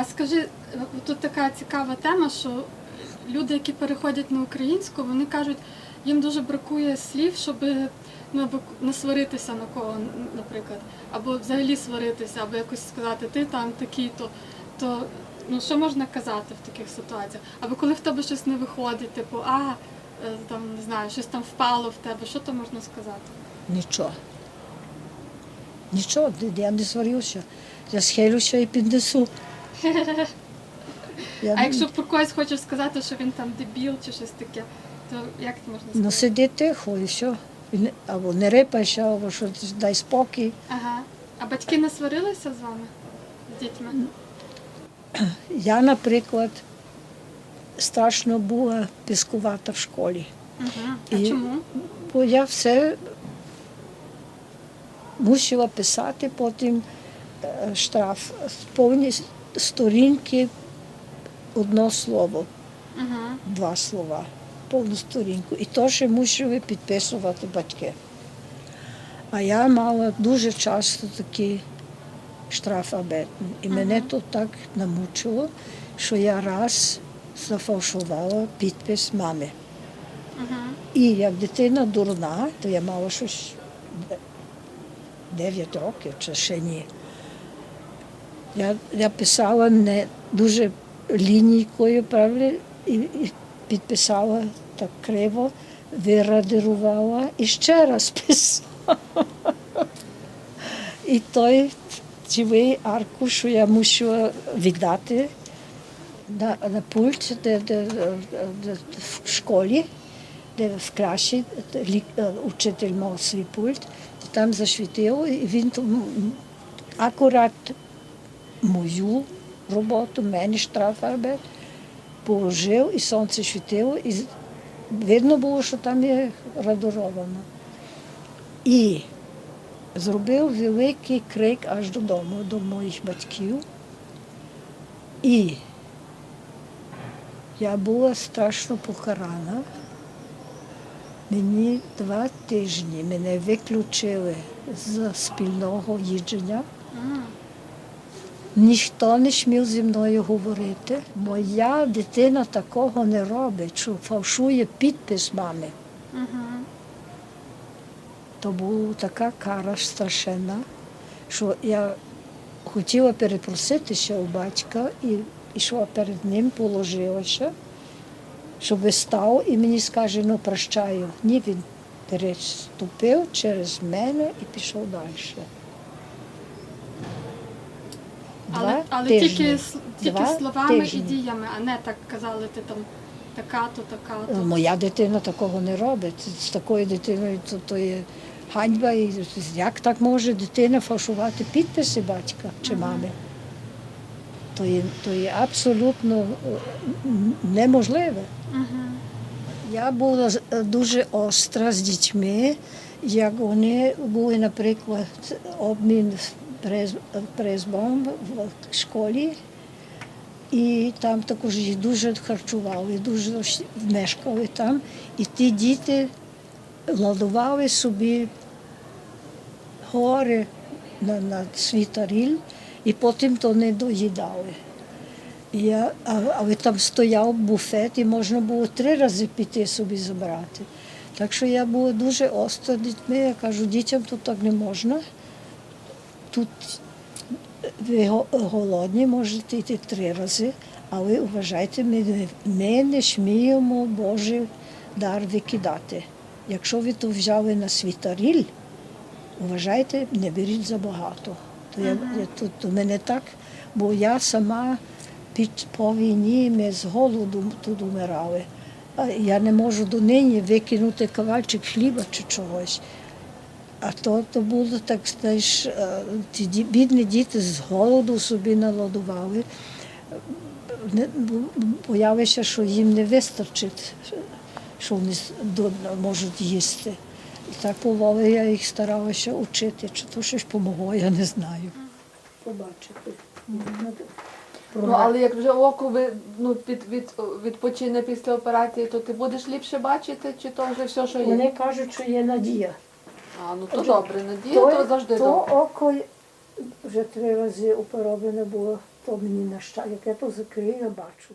А скажи, е, тут така цікава тема, що люди, які переходять на українську, вони кажуть, їм дуже бракує слів, щоб ну, не сваритися на кого, наприклад, або взагалі сваритися, або якось сказати, ти там такий, то, то ну що можна казати в таких ситуаціях? Або коли в тебе щось не виходить, типу, а е, там не знаю, щось там впало в тебе, що то можна сказати? Нічого. Нічого, я не сварюся. Я схилюся і піднесу. Я, А якщо про когось хочеш сказати, що він там дебіл чи щось таке, то як це можна сказати? Ну сиди тихо і все. І не- Або не рипайся, або що дай спокій. Ага. А батьки не сварилися з вами? З дітьми? Я, наприклад, страшно була піскувата в школі. Угу. А І- чому? Бо я все мусила писати потім е, штраф. Повні сторінки одно слово, Угу. два слова, повну сторінку. І то ще мусили підписувати батьки. А я мала дуже часто такі штрафабетні. І мене то так намучило, що я раз зафальшувала підпис мами. Угу. І як дитина дурна, то я мала щось 9 років чи ще ні. Я, я писала не дуже лінійкою, правда, і, і підписала так криво, вирадирувала і ще раз писала. І той цілий аркуш, я мусила віддати на, на пульт, де, де, де, в школі, де в лі- е, учитель мав свій пульт, там засвітило, і він акурат мою роботу, мені штрафарбет, положив, і сонце світило, і видно було, що там є радоровано. І зробив великий крик аж додому, до моїх батьків. І я була страшно покарана. Мені два тижні мене виключили з спільного їдження. Ніхто не смів зі мною говорити. Моя дитина такого не робить, що фальшує підпис мами. Угу. То була така кара страшенна, що я хотіла перепроситися у батька і йшла перед ним, положилася, щоб став і мені скаже, ну прощаю. Ні, він переступив через мене і пішов далі. Але, тижні. тільки, с- тільки Два словами тижні. і діями, а не так казали, ти там така-то, така-то. Моя дитина такого не робить. З такою дитиною то, то є ганьба. І як так може дитина фальшувати підписи батька чи мами? То є, то є абсолютно е, м, неможливе. Я була з- е, дуже остра з дітьми, як вони були, наприклад, обмін призбом в школі. І там також їх дуже харчували, дуже мешкали там. І ті діти ладували собі гори на, на свій таріль, і потім то не доїдали. Я, а- але там стояв буфет і можна було три рази піти собі забрати. Так що я була дуже остра дітьми. Я кажу, дітям тут так не можна. Тут ви голодні, можете йти три рази, але вважайте, ми, не- ми не сміємо Божий дар викидати. Якщо ви то взяли на свій таріль, вважайте, не беріть забагато. То, я, я, то, то мене так, бо я сама під по війні ми з голоду тут умирали. Я не можу донині викинути кавальчик хліба чи чогось. А то, то було так, знаєш, е, ті бідні діти з голоду собі наладували. Боялися, що їм не вистачить, що вони можуть їсти. І так поволі я їх старалася вчити. Чи то щось помогло, я не знаю. Побачити. Ну, але як вже око ви, ну, від, від, відпочине після операції, то ти будеш ліпше бачити, чи то вже все, що є? Вони кажуть, що є надія. А, ну то добре, надія, то завжди то добре. око вже три рази опероване було. то мені на щастя, як я то закрию, я бачу.